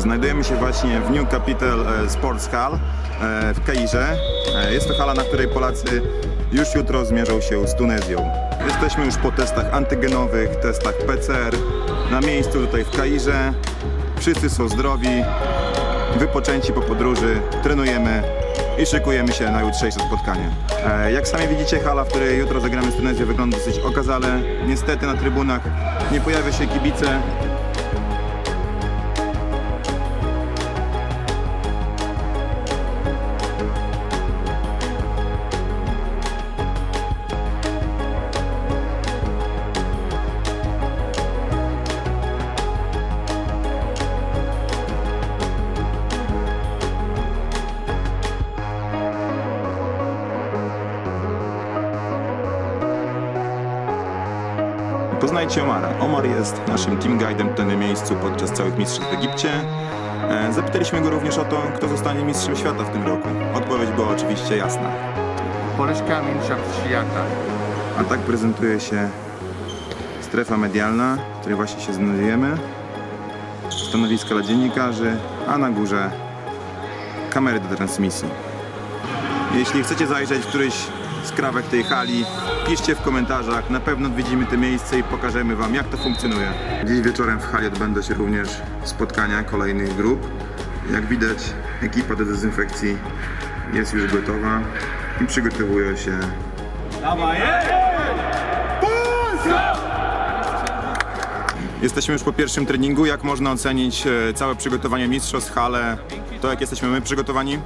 Znajdujemy się właśnie w New Capital e, Sports Hall e, w Kairze. E, Jest to hala, na której Polacy już jutro zmierzą się z Tunezją. Jesteśmy już po testach antygenowych, testach PCR. Na miejscu tutaj w Kairze. Wszyscy są zdrowi, wypoczęci po podróży, trenujemy i szykujemy się na jutrzejsze spotkanie. E, Jak sami widzicie, hala, w której jutro zagramy z Tunezją wygląda dosyć okazale. Niestety na trybunach nie pojawia się kibice, Poznajcie Omara. Omar jest naszym team guidem tutaj na miejscu podczas całych mistrzostw w Egipcie. E, Zapytaliśmy go również o to, kto zostanie mistrzem świata w tym roku. Odpowiedź była oczywiście jasna. Polska Mistrzość Świata. A tak prezentuje się strefa medialna, w której właśnie się znajdujemy. Stanowiska dla dziennikarzy, a na górze kamery do transmisji. Jeśli chcecie zajrzeć w któryś z krawek tej hali, piszcie w komentarzach. Na pewno odwiedzimy te miejsce i pokażemy Wam, jak to funkcjonuje. Dziś wieczorem w hali odbędą się również spotkania kolejnych grup. Jak widać, ekipa do dezynfekcji jest już gotowa i przygotowują się Jesteśmy już po pierwszym treningu. Jak można ocenić e, całe przygotowanie mistrzostw, hale, to jak jesteśmy my przygotowani?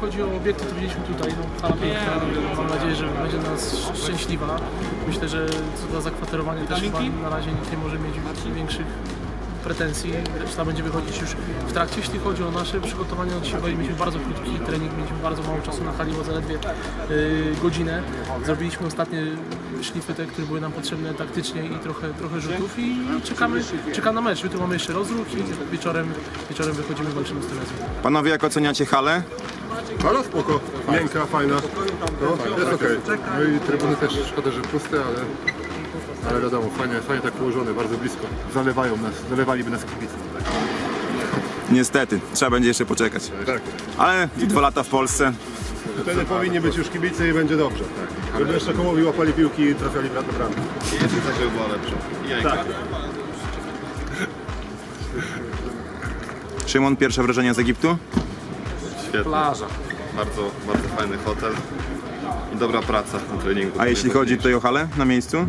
Chodzi o obiekty, to widzieliśmy tutaj, no, hala piękna, mam nadzieję, że będzie nas szczęśliwa. Myślę, że co do zakwaterowania też chyba na razie nikt nie może mieć większych pretensji, reszta będzie wychodzić już w trakcie. Jeśli chodzi o nasze przygotowanie, no dzisiaj mieliśmy bardzo krótki trening, mieliśmy bardzo mało czasu na hali, bo zaledwie yy, godzinę. Zrobiliśmy ostatnie szlify, te, które były nam potrzebne taktycznie i trochę, trochę rzutów i czekamy, czekamy na mecz. Jutro mamy jeszcze rozruch i wieczorem, wieczorem wychodzimy walczymy z Tunezją. Panowie, jak oceniacie halę? Ale spoko, miękka, fajna. No, jest okej. No i trybuny też szkoda, że puste, ale, ale wiadomo, fajnie, fajnie tak położone, bardzo blisko. Zalewają nas, zalewaliby nas kibice. Niestety, trzeba będzie jeszcze poczekać. Tak. Ale i dwa lata w Polsce. Wtedy powinni być już kibice i będzie dobrze. Tak. Żeby jeszcze kołowi łapali piłki i trafiali na bramę. Szymon, pierwsze wrażenia z Egiptu? Świetnie. Plaża. Bardzo, bardzo fajny hotel i dobra praca na treningu. A jeśli chodzi tutaj o halę na miejscu?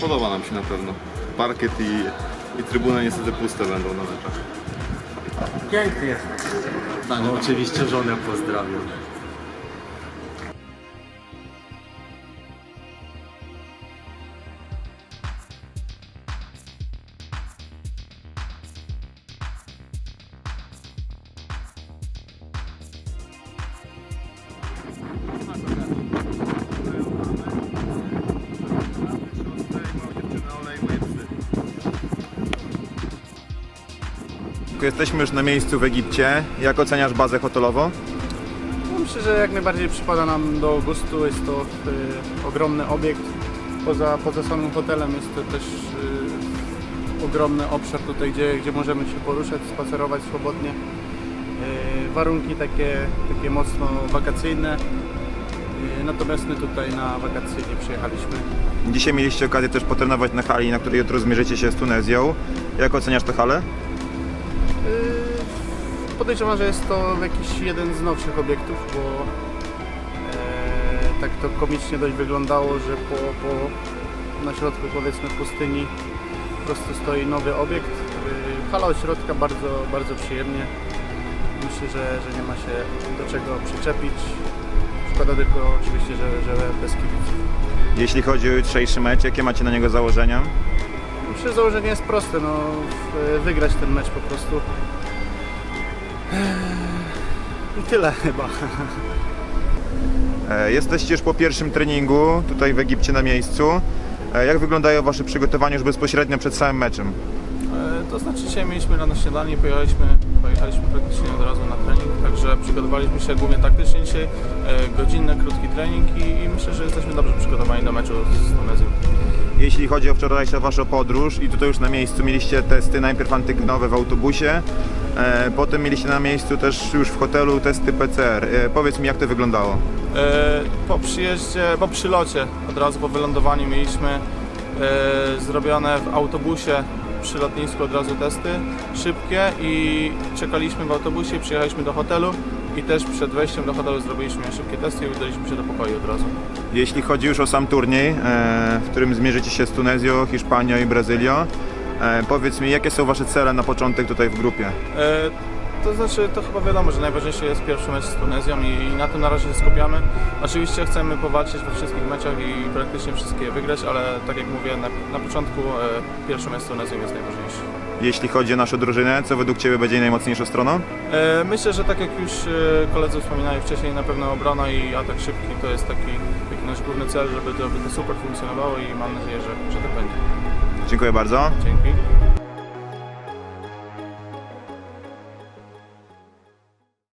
Podoba nam się na pewno. Parkiet i, i trybuny niestety puste będą na meczach. No oczywiście żonę pozdrawiam. Jesteśmy już na miejscu w Egipcie. Jak oceniasz bazę hotelową? Myślę, że jak najbardziej przypada nam do gustu. Jest to y, ogromny obiekt. Poza, poza samym hotelem jest to też y, ogromny obszar tutaj, gdzie, gdzie możemy się poruszać, spacerować swobodnie. Y, warunki takie, takie mocno wakacyjne. Y, natomiast my tutaj na wakacje nie przyjechaliśmy. Dzisiaj mieliście okazję też potrenować na hali, na której jutro zmierzycie się z Tunezją. Jak oceniasz tę halę? Yy, Podejrzewam, że jest to jakiś jeden z nowszych obiektów, bo e, tak to komicznie dość wyglądało, że po, po, na środku powiedzmy pustyni po prostu stoi nowy obiekt. Hala od środka bardzo, bardzo przyjemnie. Myślę, że, że nie ma się do czego przyczepić. Szkoda tylko oczywiście, że, że bez kibiców. Jeśli chodzi o jutrzejszy mecz, jakie macie na niego założenia? Myślę, że założenie jest proste, no, wygrać ten mecz po prostu. I tyle chyba. E, Jesteście już po pierwszym treningu tutaj w Egipcie na miejscu. E, Jak wyglądają Wasze przygotowania już bezpośrednio przed samym meczem? To to znaczy dzisiaj mieliśmy rano śniadanie i pojechaliśmy, pojechaliśmy praktycznie od razu na trening, także przygotowaliśmy się głównie taktycznie dzisiaj, e, godzinny, krótki trening i, i myślę, że jesteśmy dobrze przygotowani do meczu z Tunezją. Jeśli chodzi o wczorajszą Waszą podróż i tutaj już na miejscu mieliście testy najpierw antygenowe w autobusie, e, potem mieliście na miejscu też już w hotelu testy PCR. E, powiedz mi jak to wyglądało? E, Po przyjeździe, po przylocie, od razu po wylądowaniu mieliśmy e, zrobione w autobusie przy lotnisku od razu testy szybkie i czekaliśmy w autobusie, przyjechaliśmy do hotelu i też przed wejściem do hotelu zrobiliśmy szybkie testy i udaliśmy się do pokoju od razu. Jeśli chodzi już o sam turniej, e, w którym zmierzycie się z Tunezją, Hiszpanią i Brazylią, e, powiedz mi jakie są Wasze cele na początek tutaj w grupie? E, To znaczy, to chyba wiadomo, że najważniejszy jest pierwszy mecz z Tunezją i, i na tym na razie się skupiamy. Oczywiście chcemy powalczyć we wszystkich meczach i praktycznie wszystkie wygrać, ale tak jak mówię, na, na początku e, pierwszy mecz z Tunezją jest najważniejszy. Jeśli chodzi o naszą drużynę, co według Ciebie będzie najmocniejszą stroną? E, Myślę, że tak jak już e, koledzy wspominali wcześniej, na pewno obrona i atak szybki to jest taki, taki nasz główny cel, żeby to, żeby to super funkcjonowało i mam nadzieję, że, że tak będzie. Dziękuję bardzo. Dzięki.